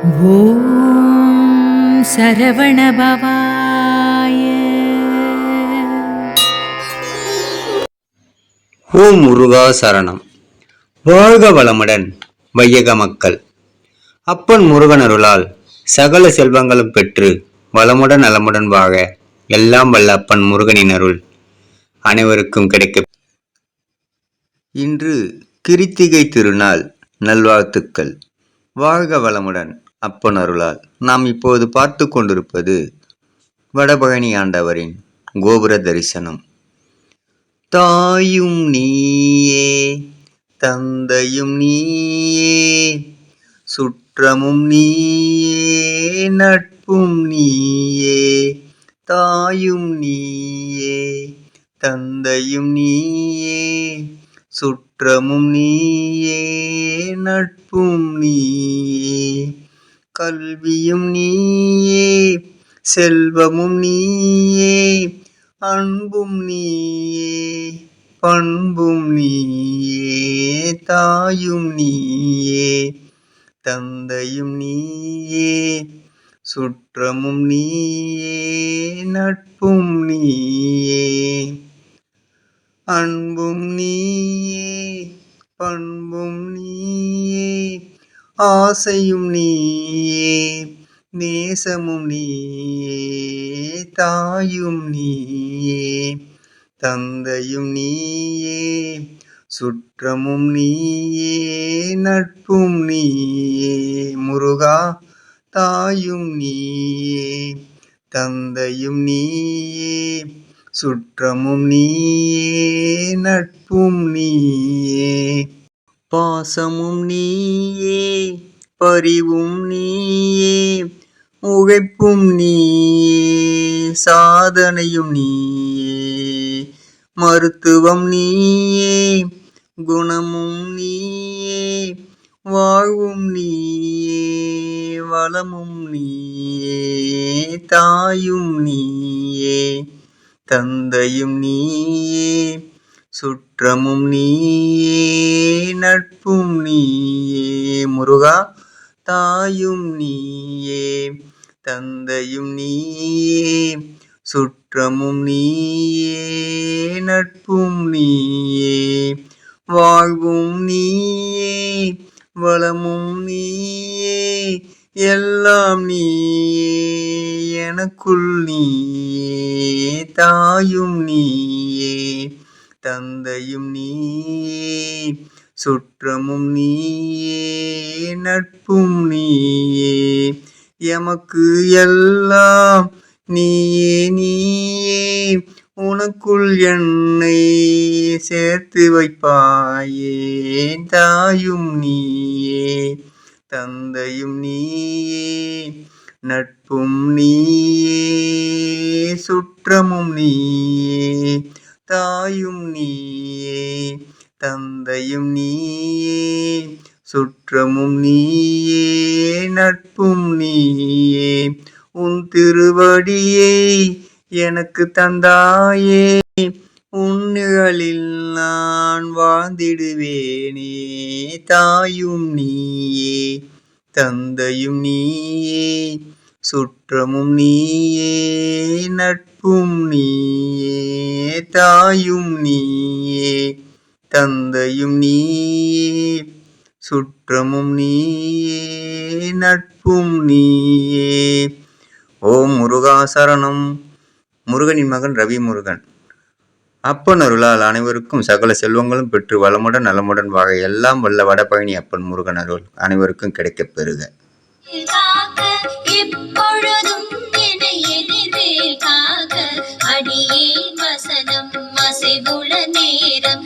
ஓம் ஓம் முருகா சரணம். வாழ்க வளமுடன் வையக மக்கள். அப்பன் முருகன் அருளால் சகல செல்வங்களும் பெற்று வளமுடன் நலமுடன் வாழ எல்லாம் வல்ல அப்பன் முருகனின் அருள் அனைவருக்கும் கிடைக்க இன்று கிருத்திகை திருநாள் நல்வாழ்த்துக்கள். வாழ்க வளமுடன். அப்பனருளால் நாம் இப்போது பார்த்து கொண்டிருப்பது வடபழனி ஆண்டவரின் கோபுர தரிசனம். தாயும் நீயே தந்தையும் நீயே சுற்றமும் நீயே நட்பும் நீயே தாயும் நீயே தந்தையும் நீயே சுற்றமும் நீயே நட்பும் நீயே. கல்வியும் நீயே செல்வமும் நீயே அன்பும் நீயே பண்பும் நீயே தாயும் நீயே தந்தையும் நீயே சுற்றமும் நீயே நட்பும் நீயே அன்பும் நீயே பண்பும் நீயே. ஆசையும் நீயே நேசமும் நீயே தாயும் நீயே தந்தையும் நீயே சுற்றமும் நீயே நட்பும் நீயே முருகா தாயும் நீயே தந்தையும் நீயே சுற்றமும் நீயே நட்பும் நீயே. பாசமும் நீயே பரிவும் நீயே உழைப்பும் நீயே சாதனையும் நீயே மருத்துவம் நீயே குணமும் நீயே வாழ்வும் நீயே வளமும் நீயே தாயும் நீயே தந்தையும் நீயே சுற்றமும் நீயே நட்பும் நீயே முருகா தாயும் நீயே தந்தையும் நீயே சுற்றமும் நீயே நட்பும் நீயே வாழ்வும் நீயே வளமும் நீயே எல்லாம் நீயே எனக்குள் நீயே தாயும் நீயே. தந்தையும் நீயே சுற்றமும் நீயே நட்பும் நீயே. எமக்கு எல்லாம் நீயே நீயே. உனக்குள் என்னை சேர்த்து வைப்பாயே தாயும் நீயே. தந்தையும் நீயே நட்பும் நீயே சுற்றமும் நீயே. தாயும் நீயே தந்தையும் நீயே சுற்றமும் நீயே நட்பும் நீயே. உன் திருவடியை எனக்கு தந்தாயே உன் நான் வாழ்ந்திடுவேனே. தாயும் நீயே தந்தையும் நீயே சுற்றமும் நீயே நட்பும் நீயே தாயும் நீயே தந்தையும் நீயே சுற்றமும் நீயே நட்பும் நீயே. ஓம் முருகா சரணம். முருகனின் மகன் ரவி முருகன் அப்பன் அருளால் அனைவருக்கும் சகல செல்வங்களும் பெற்று வளமுடன் நலமுடன் வாழ எல்லாம் வல்ல வடபழனி அப்பன் முருகன் அருள் அனைவருக்கும் கிடைக்கப் பெறுக. எப்பொழுதும் என எதிரே காக அடியே வசனம் அசைவுள நேரம்.